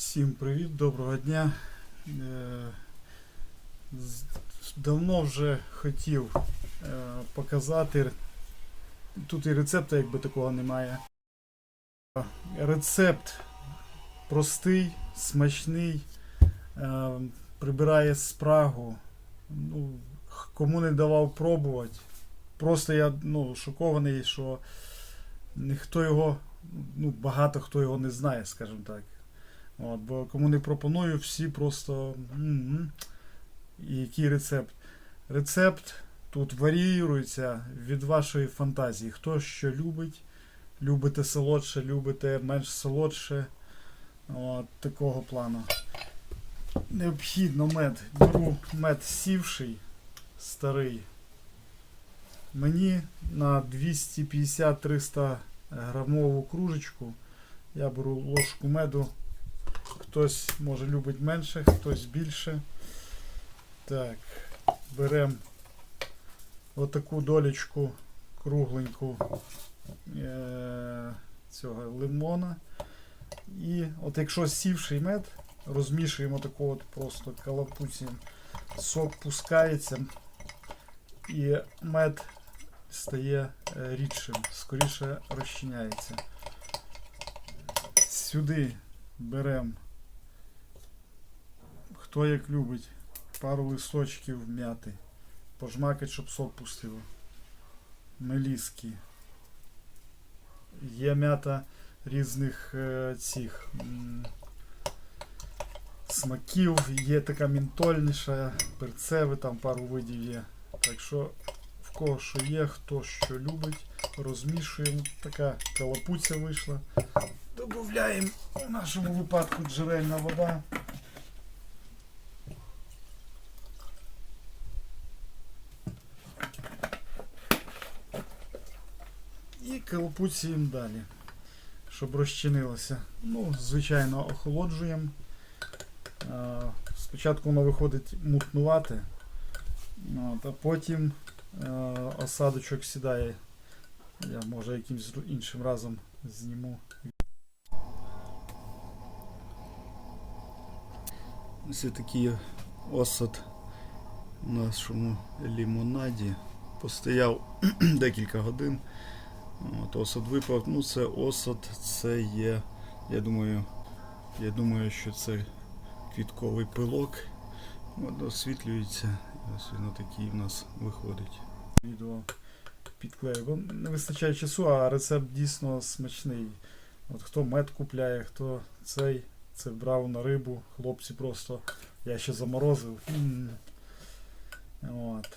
Всім привіт, доброго дня. Е, Давно вже хотів е, показати. Тут і рецепту якби такого немає. Рецепт простий, смачний, е, прибирає спрагу. Ну, кому не давав пробувати. Просто я ну, шокований, що ніхто його, ну, багато хто його не знає, скажімо так. От, бо кому не пропоную, всі просто. І який рецепт? Рецепт тут варіюється від вашої фантазії. Хто що любить. Любите солодше, любите менш солодше. От, такого плану. Необхідно мед. Беру мед сівший, старий. Мені на 250-300 грамову кружечку я беру ложку меду. Хтось може любить менше, хтось більше. Так, беремо отаку долічку кругленьку е- цього лимона. І от якщо сівший мед, розмішуємо таку от просто калапуцієм. Сок пускається і мед стає е, рідшим, скоріше розчиняється. Сюди беремо, хто як любить, пару листочків м'яти, пожмакать, щоб сок пустило. Меліски. Є м'ята різних е, цих смаків, є така мінтольніша, перцеви, там пару видів є. Так що в кого що є, хто що любить, розмішуємо. Така калапуця вийшла. Добавляємо в нашому випадку джерельна вода. І калапуціємо далі, щоб розчинилося. Ну, звичайно, охолоджуємо. Е, Спочатку воно виходить мутнувати, а потім е, осадочок сідає. Я може якимось іншим разом зніму. Ось такий осад у нашому лімонаді. Постояв декілька годин. От, осад випав. Ну, це осад, це є. Я думаю, я думаю, що це квітковий пилок. От, освітлюється. Ось він такий у нас виходить. Відео підклею. Бо не вистачає часу, а рецепт дійсно смачний. От хто мед купляє, хто цей, це брав на рибу. Хлопці просто. Я ще заморозив. От.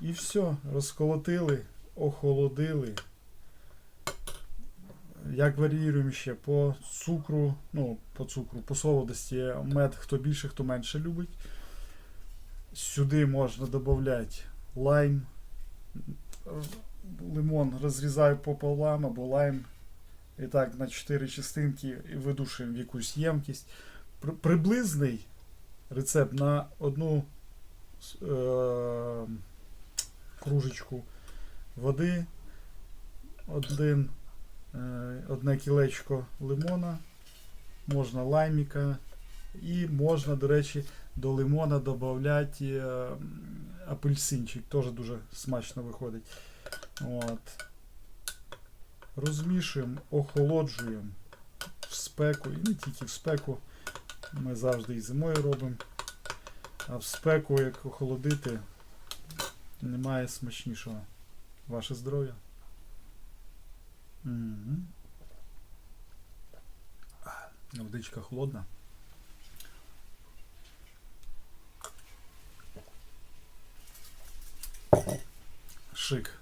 І все, розколотили, охолодили. Як варіюємо ще по цукру, ну, по цукру, по солодості мед, хто більше, хто менше любить. Сюди можна додати лайм. Лимон розрізаю пополам або лайм. І так на 4 частинки і видушуємо в якусь ємкість. При- Приблизний рецепт на одну е- кружечку води, один, одне кілечко лимона, можна лайміка, і можна, до речі, до лимона додати е, апельсинчик, теж дуже смачно виходить. От. Розмішуємо, охолоджуємо в спеку, і не тільки в спеку. Ми завжди і зимою робимо. А в спеку, як охолодити, немає смачнішого. Ваше здоров'я. А, Водичка холодна. Шик.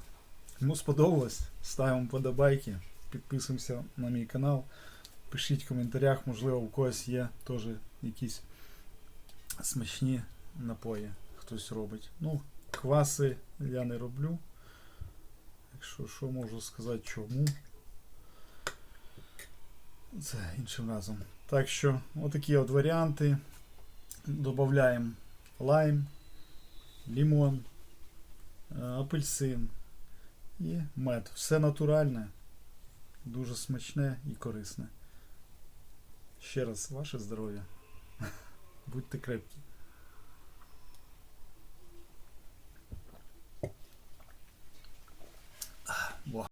Кому сподобалось, ставимо подобайки, підписуємося на мій канал. Пишіть в коментарях, можливо, у когось є теж якісь смачні напої, хтось робить. Ну, кваси я не роблю. Якщо що можу сказати чому. Це іншим разом. Так що, отакі от варіанти. Додаємо лайм, лимон, е, апельсин і мед. Все натуральне, дуже смачне і корисне. Ще раз ваше здоров'я. Будьте крепкі.